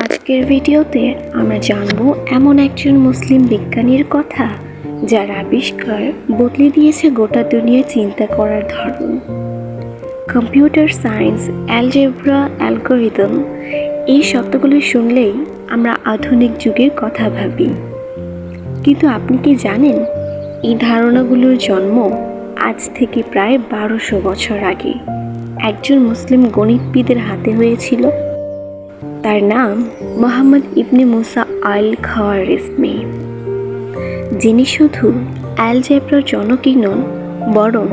আজকের ভিডিওতে আমরা জানব এমন একজন মুসলিম বিজ্ঞানীর কথা, যার আবিষ্কার বদলে দিয়েছে গোটা দুনিয়া চিন্তা করার ধরন। কম্পিউটার সায়েন্স, অ্যালজেব্রা, অ্যালগোরিদম, এই শব্দগুলো শুনলেই আমরা আধুনিক যুগের কথা ভাবি। কিন্তু আপনি কি জানেন, এই ধারণাগুলোর জন্ম আজ থেকে প্রায় বারোশো বছর আগে একজন মুসলিম গণিতবিদের হাতে হয়েছিল? তার নাম মোহাম্মদ ইবনে মুসা আল খাওয়ার খাওয়ারিজমি যিনি শুধু অ্যালজেব্রার জনকই নন, বরং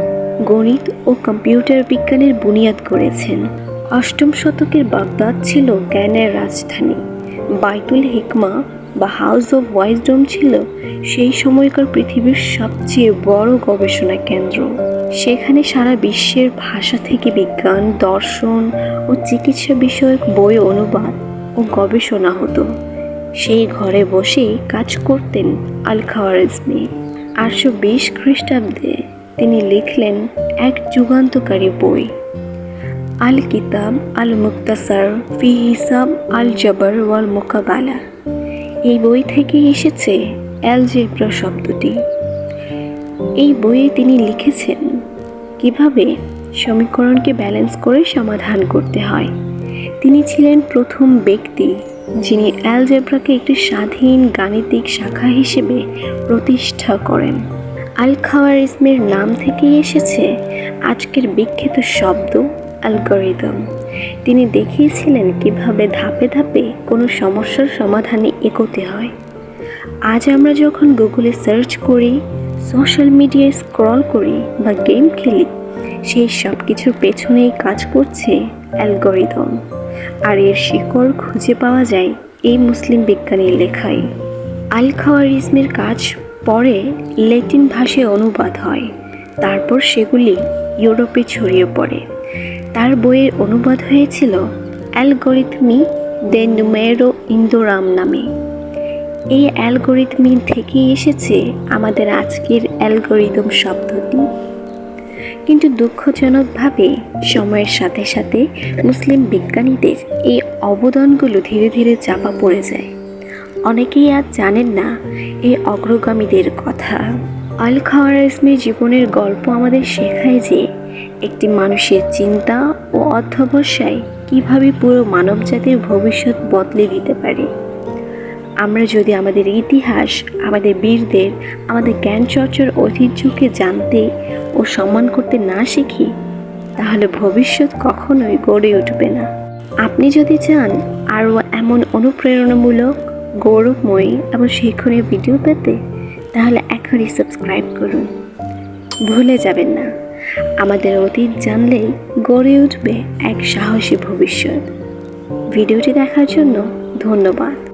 গণিত ও কম্পিউটার বিজ্ঞানের বুনিয়াদ করেছেন। অষ্টম শতকের বাগদাদ ছিল জ্ঞানের রাজধানী। বাইতুল হিকমা বা হাউস অফ ওয়াইজডম ছিল সেই সময়কার পৃথিবীর সবচেয়ে বড় গবেষণা কেন্দ্র। সেখানে সারা বিশ্বের ভাষা থেকে বিজ্ঞান, দর্শন ও চিকিৎসা বিষয়ক বই, অনুবাদ ও গবেষণা হতো। সেই ঘরে বসেই কাজ করতেন আল খাওয়ারিজমি আটশো বিশ খ্রিস্টাব্দে তিনি লিখলেন এক যুগান্তকারী বই। আল কিতাব আল মুক্তাসার ফি হিসাব আল জবর ওয়াল মোকাবালা এই বই থেকে এসেছে অ্যালজেব্রা শব্দটি। এই বইয়ে তিনি লিখেছেন কীভাবে সমীকরণকে ব্যালেন্স করে সমাধান করতে হয়। তিনি ছিলেন প্রথম ব্যক্তি যিনি অ্যালজেব্রাকে একটি স্বাধীন গাণিতিক শাখা হিসেবে প্রতিষ্ঠা করেন। আল খাওয়ারিজমের নাম থেকেই এসেছে আজকের বিখ্যাত শব্দ অ্যালগরিদম। তিনি দেখিয়েছিলেন কীভাবে ধাপে ধাপে কোনো সমস্যার সমাধানে এগোতে হয়। আজ আমরা যখন গুগলে সার্চ করি, সোশ্যাল মিডিয়ায় স্ক্রল করি বা গেম খেলি, সেই সব কিছুর পেছনেই কাজ করছে অ্যালগরিদম। আর এর শিকড় খুঁজে পাওয়া যায় এই মুসলিম বিজ্ঞানীর লেখায়। আল খাওয়ারিজমের কাজ পরে ল্যাটিন ভাষায় অনুবাদ হয়, তারপর সেগুলি ইউরোপে ছড়িয়ে পড়ে। তার বইয়ের অনুবাদ হয়েছিল অ্যালগরিথমি দে নুমেরো ইন্দোরাম নামে। এই অ্যালগোরিথমি থেকেই এসেছে আমাদের আজকের অ্যালগোরিদম শব্দটি। কিন্তু দুঃখজনকভাবে সময়ের সাথে সাথে মুসলিম বিজ্ঞানীদের এই অবদানগুলো ধীরে ধীরে চাপা পড়ে যায়। অনেকেই আজ জানেন না এই অগ্রগামীদের কথা। আল খাওয়ারিজমের জীবনের গল্প আমাদের শেখায় যে একটি মানুষের চিন্তা ও অধ্যবসায় কীভাবে পুরো মানবজাতির ভবিষ্যৎ বদলে দিতে পারে? আমরা যদি আমাদের ইতিহাস, আমাদের বীরদের, আমাদের জ্ঞান চর্চার ঐতিহ্যকে জানতে ও সম্মান করতে না শিখি, তাহলে ভবিষ্যৎ কখনোই গড়ে উঠবে না। আপনি যদি চান আরও এমন অনুপ্রেরণামূলক, গৌরবময়ী এবং শিক্ষণীয় ভিডিও পেতে, তাহলে এখনই সাবস্ক্রাইব করুন। ভুলে যাবেন না। আমাদের অতীত জানলেই গড়ে উঠবে এক সাহসী ভবিষ্যৎ। ভিডিওটি দেখার জন্য ধন্যবাদ।